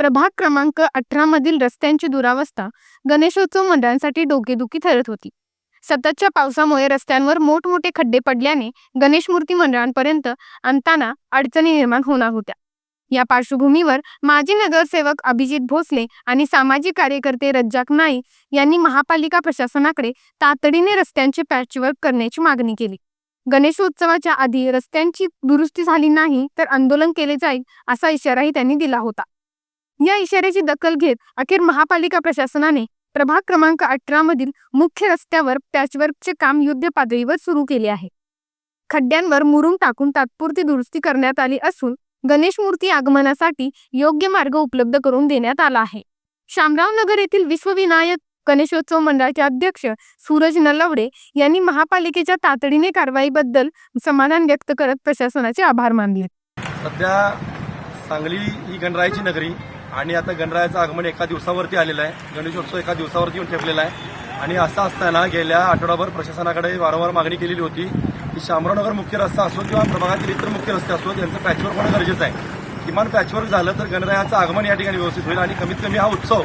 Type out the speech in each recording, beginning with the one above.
प्रभाग क्रमांक अठरा मधील रस्त्यांची दुरावस्था गणेशोत्सव मंडळांसाठी डोकेदुखी ठरत होती. सततच्या पावसामुळे रस्त्यांवर मोठमोठे खड्डे पडल्याने गणेश मूर्ती मंडळांपर्यंत आणताना अडचणी निर्माण होणार होत्या. या पार्श्वभूमीवर माजी नगरसेवक अभिजित भोसले आणि सामाजिक कार्यकर्ते रज्जाक नाईक यांनी महापालिका प्रशासनाकडे तातडीने रस्त्यांचे पॅचवर्क करण्याची मागणी केली. गणेशोत्सवाच्या आधी रस्त्यांची दुरुस्ती झाली नाही तर आंदोलन केले जाईल असा इशाराही त्यांनी दिला होता. या इशाऱ्याची दखल घेत अखेर महापालिका प्रशासनाने प्रभाग क्रमांक अठरा मधील मुख्य रस्त्यावर पॅचवर्कचे काम युद्ध पातळीवर सुरू केले आहे. खड्ड्यांवर मुरुम टाकून तात्पुरती दुरुस्ती करण्यात आली असून गणेश मूर्ती आगमनासाठी योग्य मार्ग उपलब्ध करून देण्यात आला आहे. शामराव नगर येथील विश्वविनायक गणेशोत्सव मंडळाचे अध्यक्ष सूरज नलवडे यांनी महापालिकेच्या तातडीने कारवाईबद्दल समाधान व्यक्त करत प्रशासनाचे आभार मानले. सध्या सांगली ही गणरायाची नगरी आणि आता गणरायाचं आगमन एका दिवसावरती आलेलं आहे. गणेशोत्सव एका दिवसावरती येऊन ठेवलेला आहे. आणि असं असताना गेल्या आठवडाभर प्रशासनाकडे वारंवार मागणी केलेली होती की शामरावनगर मुख्य रस्ता असो किंवा प्रभागातील इतर मुख्य रस्ते असो यांचं पॅचवर्क होणं गरजेचं आहे. किमान पॅचवर्क झालं तर गणरायाचं आगमन या ठिकाणी व्यवस्थित होईल आणि कमीत कमी हा उत्सव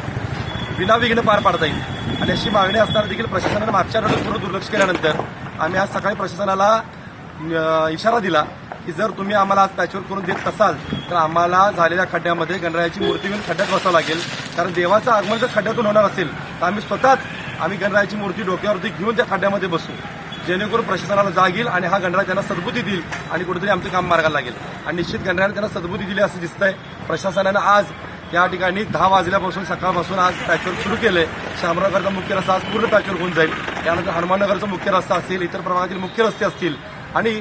विनाविघ्न पार पाडता येईल. आणि अशी मागणी असताना देखील प्रशासनानं मागच्या आठवड्यात पूर्ण दुर्लक्ष केल्यानंतर आम्ही आज सकाळी प्रशासनाला इशारा दिला की जर तुम्ही आम्हाला आज पॅचवर करून देत असाल तर आम्हाला झालेल्या खड्ड्यामध्ये गणरायाची मूर्ती घेऊन खड्ड्यात बसावं लागेल. कारण देवाचं आगमन जर खड्ड्यातून होणार असेल तर आम्ही स्वतःच आम्ही गणरायाची मूर्ती डोक्यावरती घेऊन त्या खड्ड्यामध्ये बसू. जेणेकरून प्रशासनाला जाग येईल आणि हा गणराय त्यांना सद्बुद्धी देईल आणि कुठेतरी आमचं काम मार्गाला लागेल. आणि निश्चित गणरायाने त्यांना सद्बुद्धी दिली असं दिसतंय. प्रशासनानं आज या ठिकाणी दहा वाजल्यापासून सकाळपासून आज पॅचवर्क सुरू केलंय. शामरावनगरचा मुख्य रस्ता आज पूर्ण पॅचवर्क होऊन जाईल. त्यानंतर हनुमाननगरचा मुख्य रस्ता असेल इतर प्रभागातील मुख्य रस्ते असतील आणि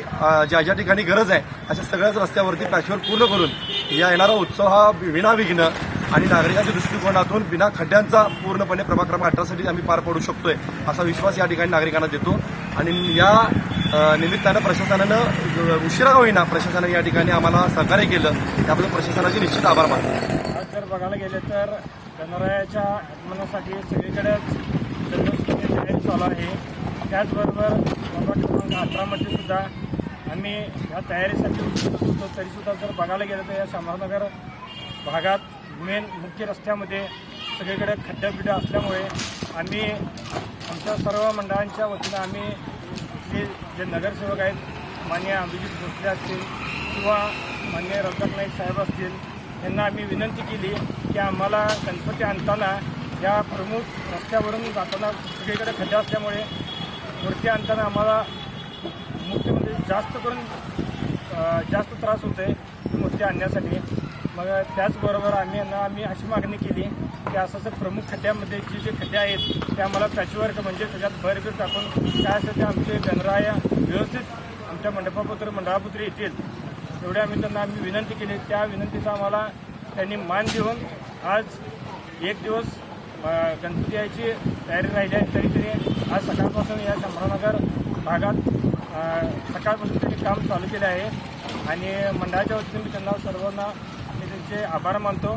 ज्या ज्या ठिकाणी गरज आहे अशा सगळ्याच रस्त्यावरती पॅचवर पूर्ण करून या येणारा उत्सव हा विनाविघ्न आणि नागरिकांच्या दृष्टिकोनातून बिना खड्ड्यांचा पूर्णपणे प्रभाग क्रमांक अठरासाठी आम्ही पार पडू शकतोय असा विश्वास या ठिकाणी नागरिकांना देतो. आणि या निमित्तानं प्रशासनानं उशिरा होईना प्रशासनाने या ठिकाणी आम्हाला सहकार्य केलं त्याबद्दल प्रशासनाचे निश्चित आभार मानतो. आज जर बघायला गेले तर गणरायाच्या आगमनासाठी सगळीकडेच चालू आहे. त्याचबरोबर प्रभाग क्रमांक अठरामध्ये सुद्धा आम्ही या तयारीसाठी होतो. तरीसुद्धा जर बघायला गेलं तर या शंभरनगर भागात मेन मुख्य रस्त्यामध्ये सगळीकडे खड्ड्याबिड्ड्या असल्यामुळे आम्ही आमच्या सर्व मंडळांच्या वतीनं आम्ही इथले जे नगरसेवक आहेत मान्य अभिजित भोसले असतील किंवा मान्य रत्नाक नाईक साहेब असतील यांना आम्ही विनंती केली की आम्हाला गणपती आणताना या प्रमुख रस्त्यावरून जाताना सगळीकडे खड्डा असल्यामुळे मूर्ती आणताना आम्हाला मूर्ती म्हणजे जास्त करून जास्त त्रास होतो आहे मूर्ती आणण्यासाठी. मग त्याचबरोबर आम्ही यांना आम्ही अशी मागणी केली की असं असं प्रमुख खड्ड्यामध्ये जे जे खड्डे आहेत ते आम्हाला पॅचवर्क म्हणजे त्याच्यात भरभर टाकून काय ते आमचे गणराया व्यवस्थित आमच्या मंडपापुत्र मंडळापुत्र येतील. एवढे आम्ही त्यांना आम्ही विनंती केली. त्या विनंतीचा आम्हाला त्यांनी मान देऊन आज एक दिवस गणपती यायची तयारी राहिली आहे. तरी तरी आज सकाळपासून या शंभरनगर भागात सकाळपासून त्यांनी काम चालू केले आहे. आणि मंडळाच्या वतीने मी त्यांना सर्वांना मी त्यांचे आभार मानतो.